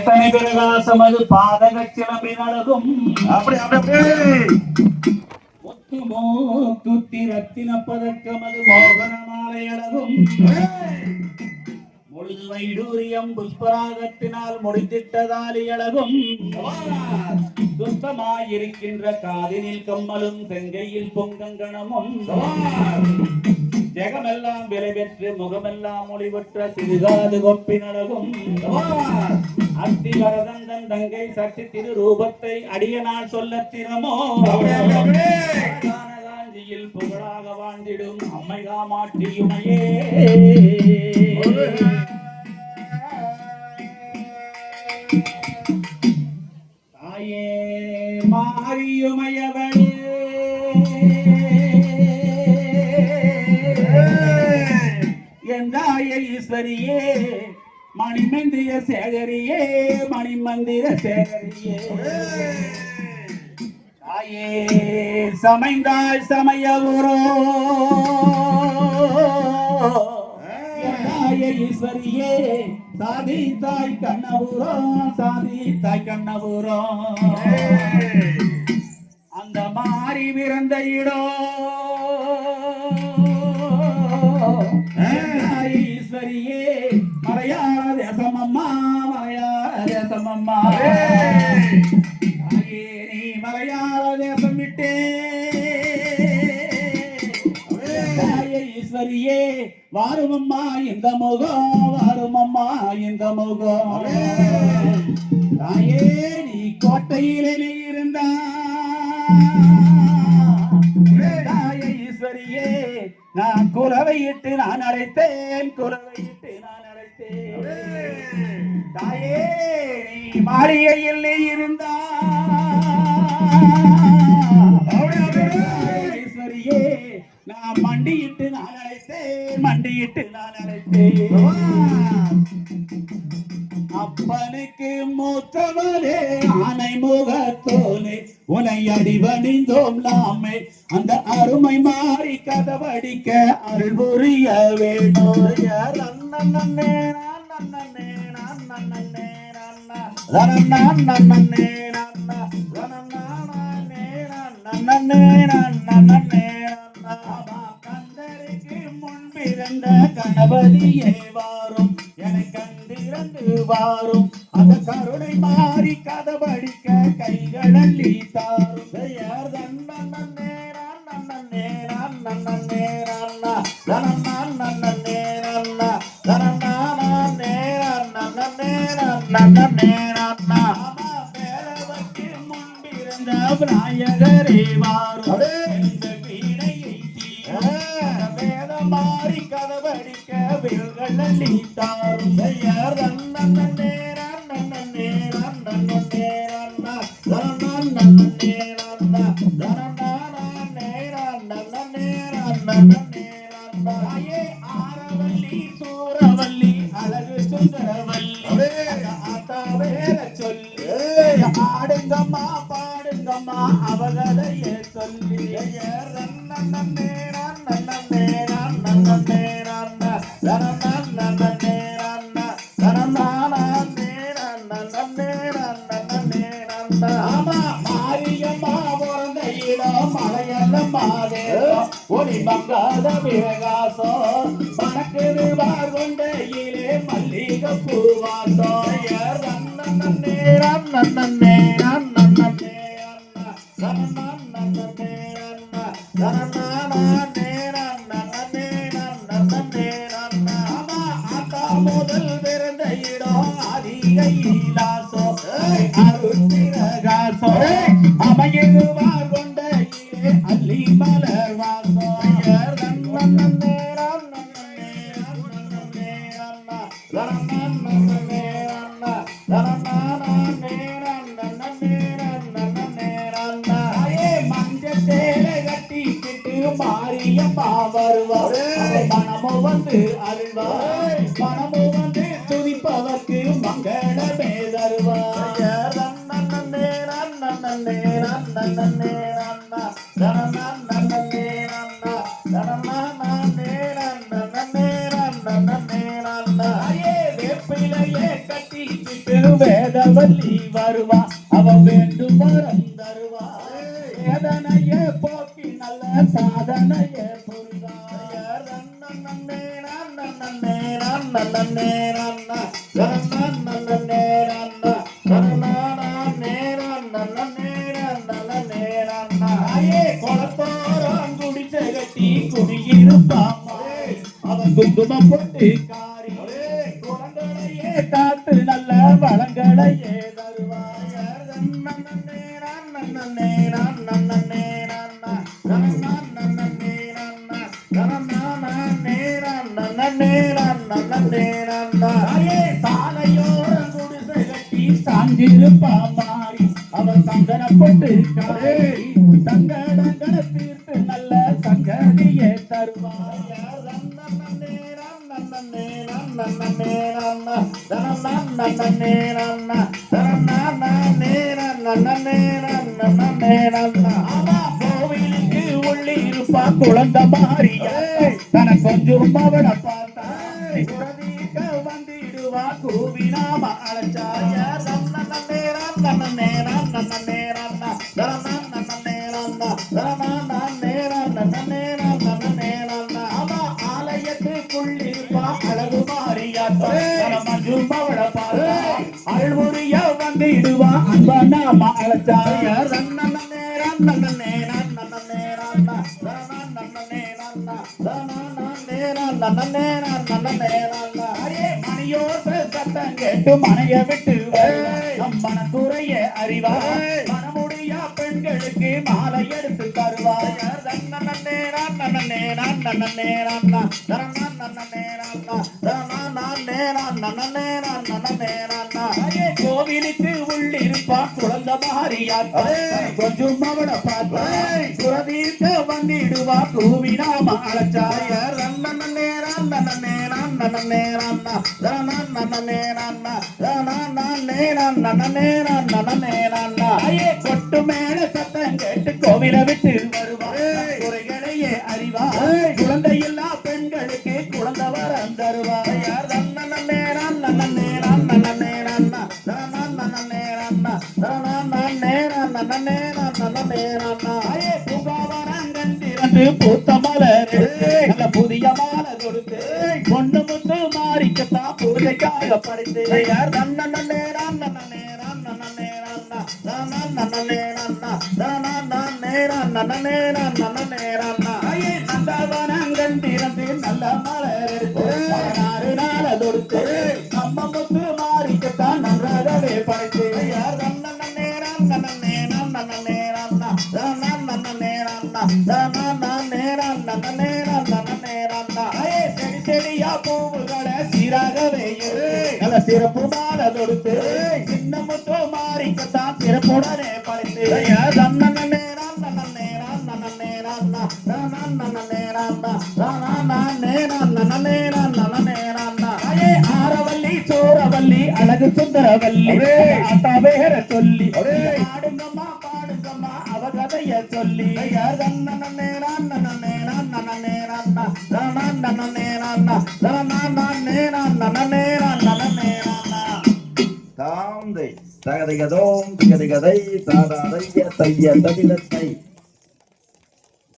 எத்தனை பிரகாசமது பாதக சிலம்பின் அழகும் அப்படி அப்படி அப்படி. முத்துமோ துத்தி ரத்தின பதக்கமது மோகன மாலை அழகும் முழுது வைடூரியம் புஷ்பராகத்தினால் முடித்திட்டதாலி அழகும் சுத்தமாயிருக்கின்ற காதினில் கம்மலும் செங்கையில் பொங்கங்கணமும். ஜெகமெல்லாம் விலை பெற்று முகமெல்லாம் ஒளிவற்ற சிறுகாது கொப்பி நடகும் அத்தி வரதந்தன் தங்கை சக்தி திரு ரூபத்தை அடிய நான் சொல்ல திறமோ? காஞ்சியில் புகழாக வாழ்ந்திடும் அம்மை காமாட்டியுமையே தாயே மாரியுமையவளே எந்தாய மணிமந்திர சேகரியே மணிமந்திர சேகரியே. தாயே சமைந்தாய் சமயவுரோ தாய ஈஸ்வரியே சாதி தாய் கண்ணபுரோ சாதி தாய் கண்ணபுரோ. அந்த மாறி பிறந்த இடம். தேசமம்மா தாயே நீ மலையாள தேசம் விட்டே. ஈஸ்வரியே வாருமம்மா இந்த முகம் வாருமம்மா இந்த முகம். தாயே நீ கோட்டையிலே இருந்தா. தாயே ஈஸ்வரியே நான் குலவையிட்டு நான் அழைத்தேன் குலவையிட்டு நான் அழைத்தேன் தாயே நீ மாளிகையில் இருந்தா ஈஸ்வரியே நான் மண்டியிட்டு நான் அழைத்தேன் மண்டியிட்டு நான் அழைத்தேன். அப்பனுக்கு மூத்தவரே ஆனை முகத்தோலே உனை அடிவணிந்தோம் நாமே. அந்த அருமை மாறி கதவடிக்க அருள் புரிய வேண்டும் நன்னே நன்னே நன்னே கணபதியே வாரும் என கண்டிரண்டு வாரும் அந்த கருணை மாறி கதபடிக்க கைகளள்ளி தாரும் பெயர் தன்னே நன்னே நன்னே நன்னா நன்னே நன்னா மேலவர்க்கு முன்பிருந்த விநாயகரே வாரும் இந்த வீணையை தீர வேத மாறி கதவடிக்க வில்களி தாரும் பெயர் நேரம் நன்னே நேரம் நன்னா நேரம் நன்னே நேரம் தனன்னானே ஒளி மங்காத பிரகாசம் மணக்குது வார் மல்லிகை பூவாசம். நன்னே நன்னே மாரியம்மா வருவார் மனமும் வந்து அருள்வார். மனமும் வந்து துதிப்பவர்க்கு மங்களமே. நன்னா தாயே வருவா. அவ வேண்டும் வரம் தருவா. வேதனையே போக்கி நல்ல சாதனையே புரிவார் அவன் குங்குமம் போட்டு காரி. குழந்தையே பழங்களையே வளங்களையே தருவாய நன்னே நன்னே நன்னே நன்னா நன்னே நன்னா நன்னே அவன் சந்தன போட்டு தீர்த்து நல்ல சங்கதியே கோவிலுக்கு உள்ளே இருப்பா குழந்தை மாறியா தன கொஞ்சம் பார்த்தா வந்திடுவா கூவினாம அழைச்சாய வந்திடுவா அன்பா நாம அழைச்சாய அரே மணியோச சத்தம் கேட்டு மனைய விட்டு நம் மனக்குறைய அறிவா மனமுடியா பெண்களுக்கு மாலை எடுத்து தருவாய் அரே கோவிலுக்கு உள்ளிருப்பா குழந்தை மாறியாத்தா கொஞ்சம் அவட பார்த்தா குறதீர்க்க வந்திடுவா கூவினாம அழைச்சாய தாயே கொட்டு மேல சத்தம் கேட்டு கோவில விட்டு வருவாய் குறைகளையே அறிவாய் குழந்தை இல்லா பெண்களுக்கு குழந்தை வரம் தருவாய் தாயே பூங்காவனங்கன் திறந்து பூத்த மலர் நல்ல புதிய மாலை கொடுத்து பொண்ணு முத்து மாறிக்கத்தான் பூஜைக்காக படைத்து யார் தாயே சிறப்பு மாலை தொடுத்து சின்ன முத்து மாறிக்கத்தான் சிறப்புடனே படைத்து தாயே ஆரவல்லி சோரவல்லி அழகு சுந்தரவல்லி ஆத்தா சொல்லி. பாடுங்கம்மா பாடுங்கம்மா அவ கதைய சொல்லி தாம் தை தகதிகதோம் திகதிகதை தாதாதைய தைய தவிலத்தை